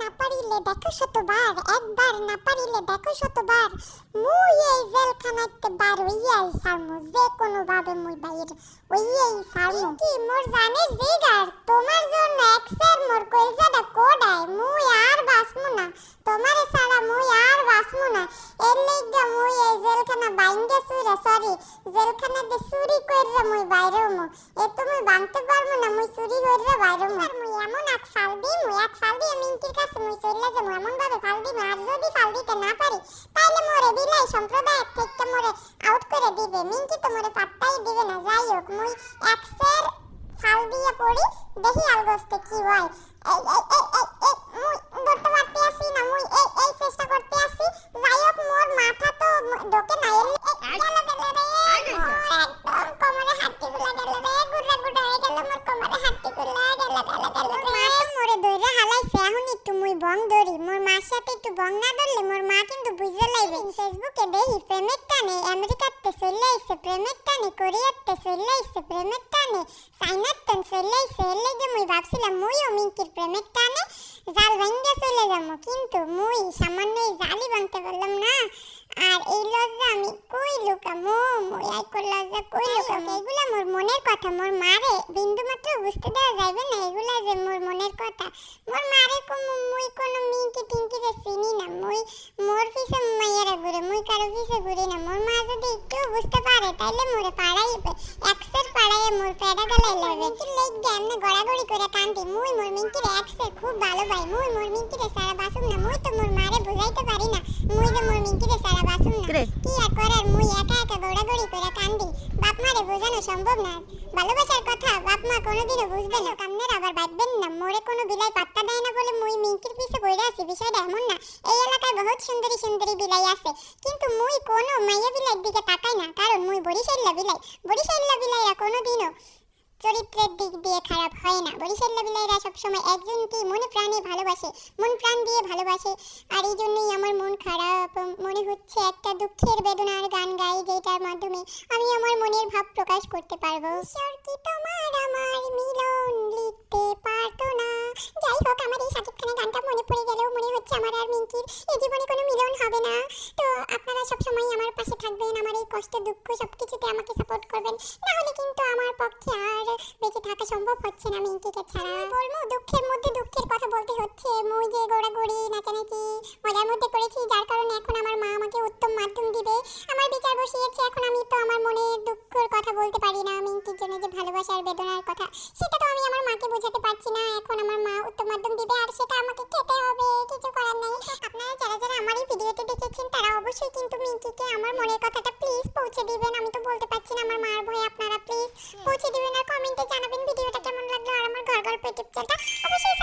না পারিলে দেখো শতবার, একবার না পারিলে দেখো শতবার। মুই এই জেলখানাতে বার হইয়াই সারমু, যে কোনো ভাবে মুই বাইর হইয়াই সারমু। কি মোর জানের জিগার? তোমার জন্য এক্সের মোর কইজাটা কোডায়? মুই আর বাসমু না। তোমারে ছাড়া মুই আর বাসমু না। এর লাইগা মুই এই জেলখানা বাইঙ্গে সুরে সরি জেলখানাতে চুরি কইরা মুই বাইরে হমু। বানতে পারব না, মুই চুরি কইরা বাইরে আর মুই এমন এক ফাল দিই মুই এক ফাল দিয়ে মিন্টির কাছে মুই চলে যাব এমন ভাবে ফাল দিই আর যদি ফাল দিতে না পারি, তাইলে মোরে বিলাই সম্প্রদায়ের থেকে মোরে আউট করে দিবে। মিন্টি তো মোরে পাত্তাই দিবে না, যাই হোক, মুই এক্সের ফাল দিয়ে পড়ি, দেখি আলগোস্তে কি হয়। এই এই এই এই মুই ধরতে পারতে আসি না, মুই এই এই চেষ্টা করতে আসি। যাই হোক, মোর মাথা তো ঢোকে মোর সাথে একটু বং ধরলে মোর মা কিন্তু বুঝে লাইবে। ফেসবুকে দেখি প্রেমের টানে আমেরিকাতে চলে আইছে প্রেমের টানে কোরিয়াতে চলে আইছে প্রেমের টানে চাইনাতে চলে আইছে এর লেগে মুই ভাবছিলাম মুইও মিঙ্কির প্রেমের টানে জাল ভাঙ্গা চলে যাব। কিন্তু মুই সামান্য এই জালই ভাঙতে পারলাম না। আর এই লজ্জা আমি কই লুকামো? মুই আই লজ্জা কই লুকামো? এগুলা মোর মনের কথা মোর মারে বিন্দু বুঝতে দেওয়া যাবে না এগুলা যে মোর মনের কথা। মোর মারে কোন মুই কোন মিঙ্কি টিঙ্কি রে চিনি না। মুই মোর পিছে মাইয়ারা ঘুরে মুই কারও পিছে ঘুরি না। মোর মা যদি একটু বুঝতে পারে তাইলে মোরে পাড়াইবে। এক্সের পাড়াইয়ে মোর পেড়া গলাই লাগবে কি লেগ দে এমনি গড়াগড়ি করে কান্দি মুই মোর মিঙ্কির এক্সের খুব ভালো ভাই মুই মোর মিঙ্কিরে সারা বাসুম না মুই তো মোর মারে বুঝাইতে পারি না। মুই যে মোর মিঙ্কিরে সারা বাসুম না কি আর করার? মুই একা বাপ বোঝানো সম্ভব না। ভালোবাসার কথা বাপ মা কোনোদিনও বুঝবে না। কামনের আবার বাঁধবেন না। মোরে কোনো বিলাই পাত্তা দেয় না বলে মুই মিঙ্কির পিছে পড়ে আছি। বিষয়টা এমন না। এই এলাকায় বহুত সুন্দরী সুন্দরী বিলাই আছে। কিন্তু মুই কোনো মাইয়া বিলাইয়ের দিকে তাকাই না। কারণ মুই বরিশাল্লা বিলাই। বরিশাল্লা বিলাইরা কোনোদিনও চরিত্রের দিক দিয়ে খারাপ হয় না। বরিশাল্লা বিলাইরা সবসময় একজনকে মনে প্রাণে ভালোবাসে, মন প্রাণ দিয়ে ভালোবাসে। আর এই জন্যই আমার মন খারাপ। মনে হচ্ছে একটা দুঃখের বেদনার গান গাই আমি মনের ভাব প্রকাশ করতে পারব। ঈশ্বর কি তোমার আমার মিলন লিখতে পারতো না। যাই হোক, আমার এই সাকিব খানের গানটা মনে পড়ে গেলেও মনে হচ্ছে আমার আর মিঙ্কির এই জীবনে কোনো মিলন হবে না। তো আপনারা সবসময় আমার পাশে থাকবেন, আমার এই কষ্ট, দুঃখ সবকিছুতে আমাকে সাপোর্ট করবেন। না হলে কিন্তু আমার পক্ষে আর বেঁচে থাকা সম্ভব হচ্ছে না মিঙ্কিকে ছাড়া। বলব, দুঃখের মধ্যে দুঃখের কথা বলতে হচ্ছে। মুই যে গোড়াগড়ি, নাচানাচি, মজার মধ্যে করেছি যার বলতে পারি না মিঙ্কির জন্য যে ভালোবাসার বেদনার কথা, সেটা তো আমি আমার মাকে বোঝাতে পারছি না। এখন আমার মা উত্তম মাধ্যম দিবে আর সেটা আমাকে খেতে হবে, কিছু করার নেই। আপনারা যারা যারা আমার এই ভিডিওটি দেখেছেন, তারা অবশ্যই কিন্তু মিঙ্কিকে আমার মনের কথাটা প্লিজ পৌঁছে দিবেন। আমি তো বলতে পারছি না আমার মার ভয়ে আপনারা প্লিজ পৌঁছে দিবেন আর কমেন্টে জানাবেন ভিডিওটা কেমন লাগল। আর আমার ঘর গল্প ইউটিউব চ্যানেলটা অবশ্যই